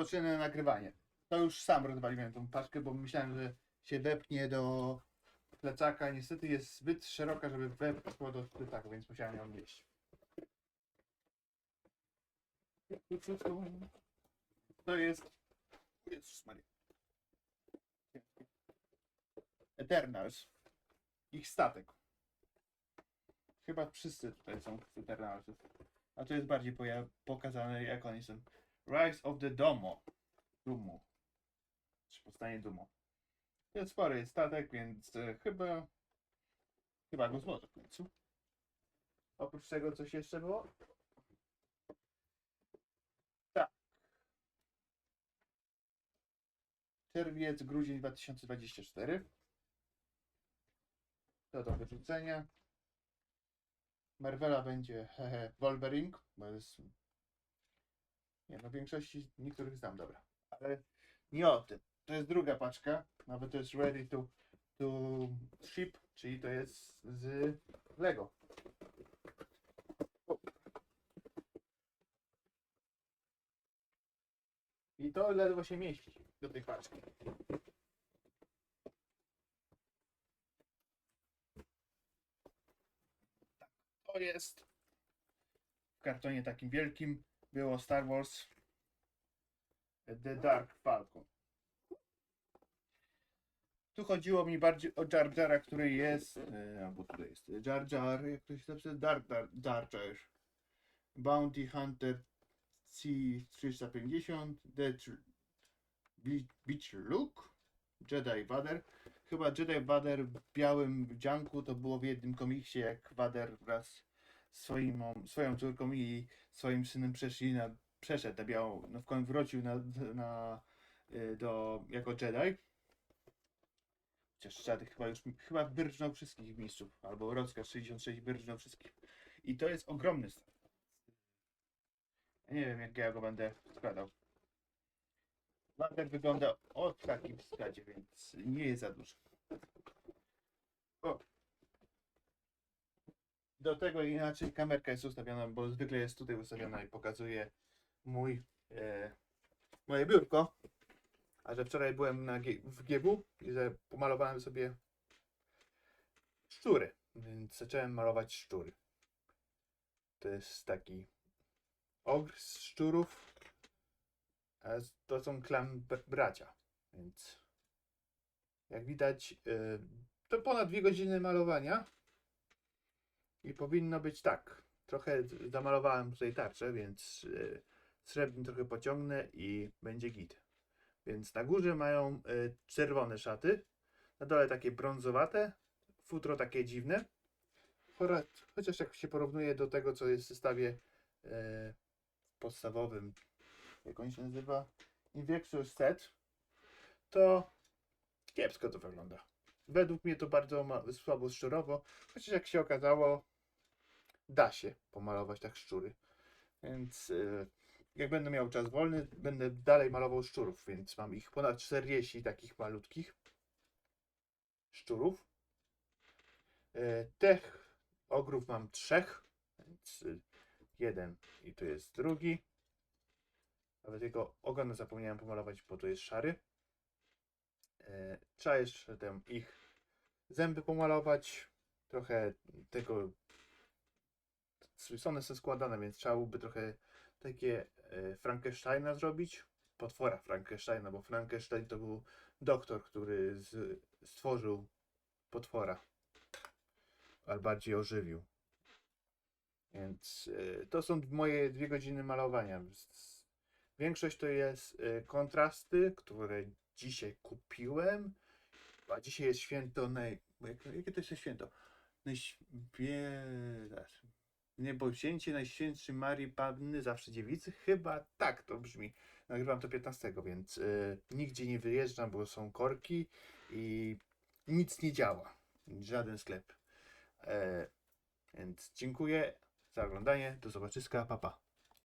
rozpocznę nagrywanie. To już sam rozwaliłem tą paczkę, bo myślałem, że się wepnie do plecaka. Niestety jest zbyt szeroka, żeby wepchło do plecaka, więc musiałem ją nieść. To jest... Jezus Maria. Eternals. Ich statek. Chyba wszyscy tutaj są z Eternalsów. A to jest bardziej pokazane, jak oni są. Rise of the Domo. Dumo. Czy powstanie Dumo. To jest spory statek, więc e, chyba... Chyba go złożę w końcu. Oprócz tego coś jeszcze było? Tak. Czerwiec, grudzień 2024. To do wyrzucenia. Marvela będzie hehe, Wolverine, bo jest... Nie no, większości niektórych znam, dobra. Ale nie o tym. To jest druga paczka, nawet to jest ready to, to ship, czyli to jest z Lego. I to ledwo się mieści do tej paczki. To jest w kartonie takim wielkim było Star Wars The Dark Falcon. Tu chodziło mi bardziej o Jar Jara, który jest, e, albo tutaj jest Jar Jar, jak to się nazywa? Dark Jar, Jar Jar. Bounty Hunter C350, The Beach Look, Jedi Vader. Chyba Jedi Vader w białym wdzianku to było w jednym komiksie, jak Vader wraz swoim, swoją córką i swoim synem przeszli na, przeszedł na białą, no w końcu wrócił na, na, y, do, jako Jedi. Chociaż Jedi chyba już, chyba wyrżnął wszystkich mistrzów, albo rozkaz 66 wyrżnął wszystkich. I to jest ogromny stan. Ja nie wiem jak ja go będę składał. Wander wygląda o takim składzie, więc nie jest za duży. O. Do tego inaczej kamerka jest ustawiona, bo zwykle jest tutaj ustawiona i pokazuje mój, e, moje biurko. A że wczoraj byłem na w GW i że pomalowałem sobie szczury, więc zacząłem malować szczury. To jest taki ogr z szczurów, a to są klan br- bracia, więc jak widać y, to ponad dwie godziny malowania i powinno być tak. Trochę zamalowałem tutaj tarczę, więc y, srebrny trochę pociągnę i będzie git. Więc na górze mają y, czerwone szaty, na dole takie brązowate, futro takie dziwne. Chociaż jak się porównuje do tego, co jest w zestawie e, podstawowym, jak on się nazywa, Invictus Set, to kiepsko to wygląda. Według mnie to bardzo słabo szczurowo, chociaż jak się okazało, da się pomalować tak szczury. Więc e, jak będę miał czas wolny, będę dalej malował szczurów, więc mam ich ponad 40 takich malutkich szczurów. E, Tych ogrów mam trzech, więc jeden i tu jest drugi. Nawet jego ogon zapomniałem pomalować, bo to jest szary. E, Trzeba jeszcze tam ich zęby pomalować. Trochę tego. One są składane, więc trzeba byłoby trochę takie e, Frankensteina zrobić. Potwora Frankensteina, bo Frankenstein to był doktor, który z, stworzył potwora. Ale bardziej ożywił. Więc y, to są moje dwie godziny malowania. Większość to jest kontrasty, które dzisiaj kupiłem. A dzisiaj jest święto naj... jak- Jakie to jest święto? Najświe... Niebowzięcie Najświętszej Marii Panny Zawsze Dziewicy? Chyba tak to brzmi. Nagrywam to 15, więc y, nigdzie nie wyjeżdżam, bo są korki i nic nie działa. Żaden sklep. E, więc dziękuję za oglądanie. Do zobaczyska. Pa, pa.